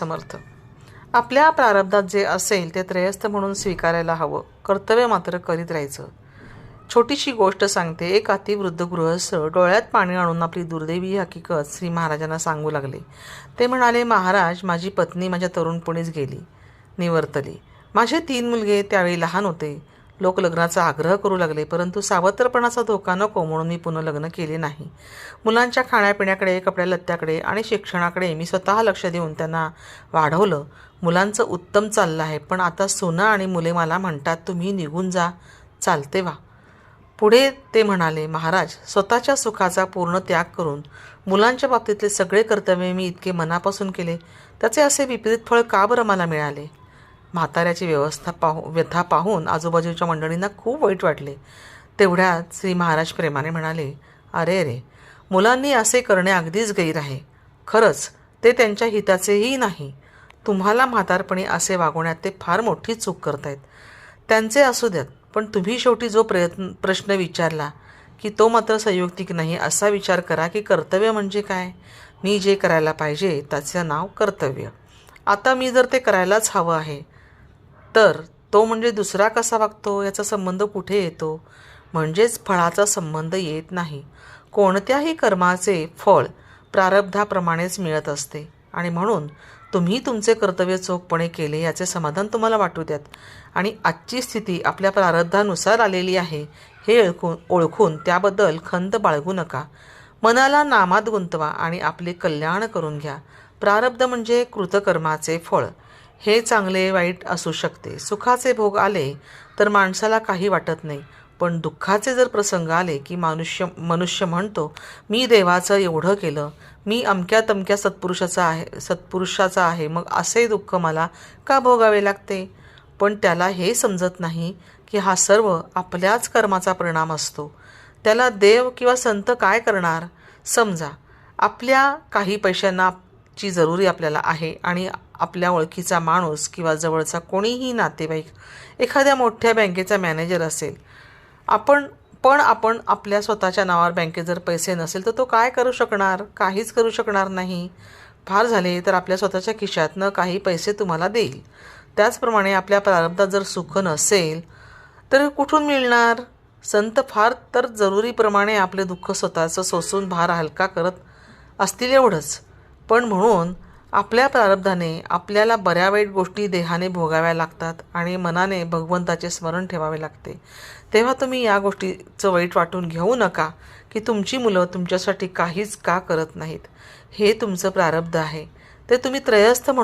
समर्थ. आपल्या प्रारब्धात जे असेल ते त्रयस्थ म्हणून स्वीकारायला हवं. कर्तव्य मात्र करीत राहायचं. छोटीशी गोष्ट सांगते. एक अतिवृद्ध गृहस्थ डोळ्यात पाणी आणून आपली दुर्दैवी हकीकत श्री महाराजांना सांगू लागले. ते म्हणाले महाराज माझी पत्नी माझ्या तरुणपणीच गेली. निवर्तली. माझे तीन मुलगे त्यावेळी लहान होते. लोक लग्नाचा आग्रह करू लागले परंतु सावत्रपणाचा धोका नको म्हणून मी पुन्हा लग्न केले नाही. मुलांच्या खाण्यापिण्याकडे कपड्या लत्त्याकडे आणि शिक्षणाकडे मी स्वतः लक्ष देऊन त्यांना वाढवलं. मुलांचं उत्तम चाललं आहे पण आता सोना आणि मुले मला म्हणतात तुम्ही निघून जा चालते वा पुढे ते म्हणाले महाराज स्वतःच्या सुखाचा पूर्ण त्याग करून मुलांच्या बाबतीतले सगळे कर्तव्य मी इतके मनापासून केले. त्याचे असे विपरीत फळ का बरं मला मिळाले? म्हाताऱ्याची व्यवस्था पाहू व्यथा पाहून आजूबाजूच्या मंडळींना खूप वाईट वाटले. तेवढ्यात श्री महाराज प्रेमाने म्हणाले अरे अरे मुलांनी असे करणे अगदीच गैर आहे. खरंच ते त्यांच्या हिताचेही नाही. तुम्हाला म्हातारपणी असे वागवण्यात ते फार मोठी चूक करतायत. त्यांचे असू द्यात पण तुम्ही शेवटी जो प्रयत्न प्रश्न विचारला की तो मात्र संयुक्तिक नाही असा विचार करा की कर्तव्य म्हणजे काय? मी जे करायला पाहिजे त्याचं नाव कर्तव्य. आता मी जर ते करायलाच हवं आहे तर तो म्हणजे दुसरा कसा वागतो? याचा संबंध कुठे येतो? म्हणजेच फळाचा संबंध येत नाही. कोणत्याही कर्माचे फळ प्रारब्धाप्रमाणेच मिळत असते. आणि म्हणून तुम्ही तुमचे कर्तव्य चोखपणे केले याचे समाधान तुम्हाला वाटू द्यात. आणि आजची स्थिती आपल्या प्रारब्धानुसार आलेली आहे हे ओळखून ओळखून त्याबद्दल खंत बाळगू नका. मनाला नामात गुंतवा आणि आपले कल्याण करून घ्या. प्रारब्ध म्हणजे कृतकर्माचे फळ. हे चांगले वाईट असू शकते. सुखाचे भोग आले तर माणसाला काही वाटत नाही. पण दुःखाचे जर प्रसंग आले की मनुष्य मनुष्य म्हणतो मी देवाचं एवढं केलं. मी अमक्या तमक्या सत्पुरुषाचा आहे सत्पुरुषाचा आहे. मग असे दुःख मला का भोगावे लागते? पण त्याला हे समजत नाही की हा सर्व आपल्याच कर्माचा परिणाम असतो. त्याला देव किंवा संत काय करणार? समजा आपल्या काही पैशांना ची जरुरी आपल्याला आहे आणि आपल्या ओळखीचा माणूस किंवा जवळचा कोणीही नातेवाईक एखाद्या मोठ्या बँकेचा मॅनेजर असेल आपण पण आपण आपल्या स्वतःच्या नावावर बँकेत जर पैसे नसेल तर तो काय करू शकणार? काहीच करू शकणार नाही. फार झाले तर आपल्या स्वतःच्या खिशातनं काही पैसे तुम्हाला देईल. त्याचप्रमाणे आपल्या प्रारब्धात जर सुख नसेल तर कुठून मिळणार? संत फार तर जरुरीप्रमाणे आपले दुःख स्वतःचं सोसून भार हलका करत असतील एवढंच. पण म्हणून आपल्या प्रारब्धाने आपल्याला बऱ्या वाईट गोष्टी देहाने भोगाव्या लागतात आणि मनाने भगवंताचे स्मरण ठेवावे लागते. तेव्हा तुम्ही या गोष्टीचं वाईट वाटून घेऊ नका की तुमची मुलं तुमच्यासाठी काहीच का करत नाहीत. हे तुमचं प्रारब्ध आहे. ते तुम्ही त्रयस्थ म्हणून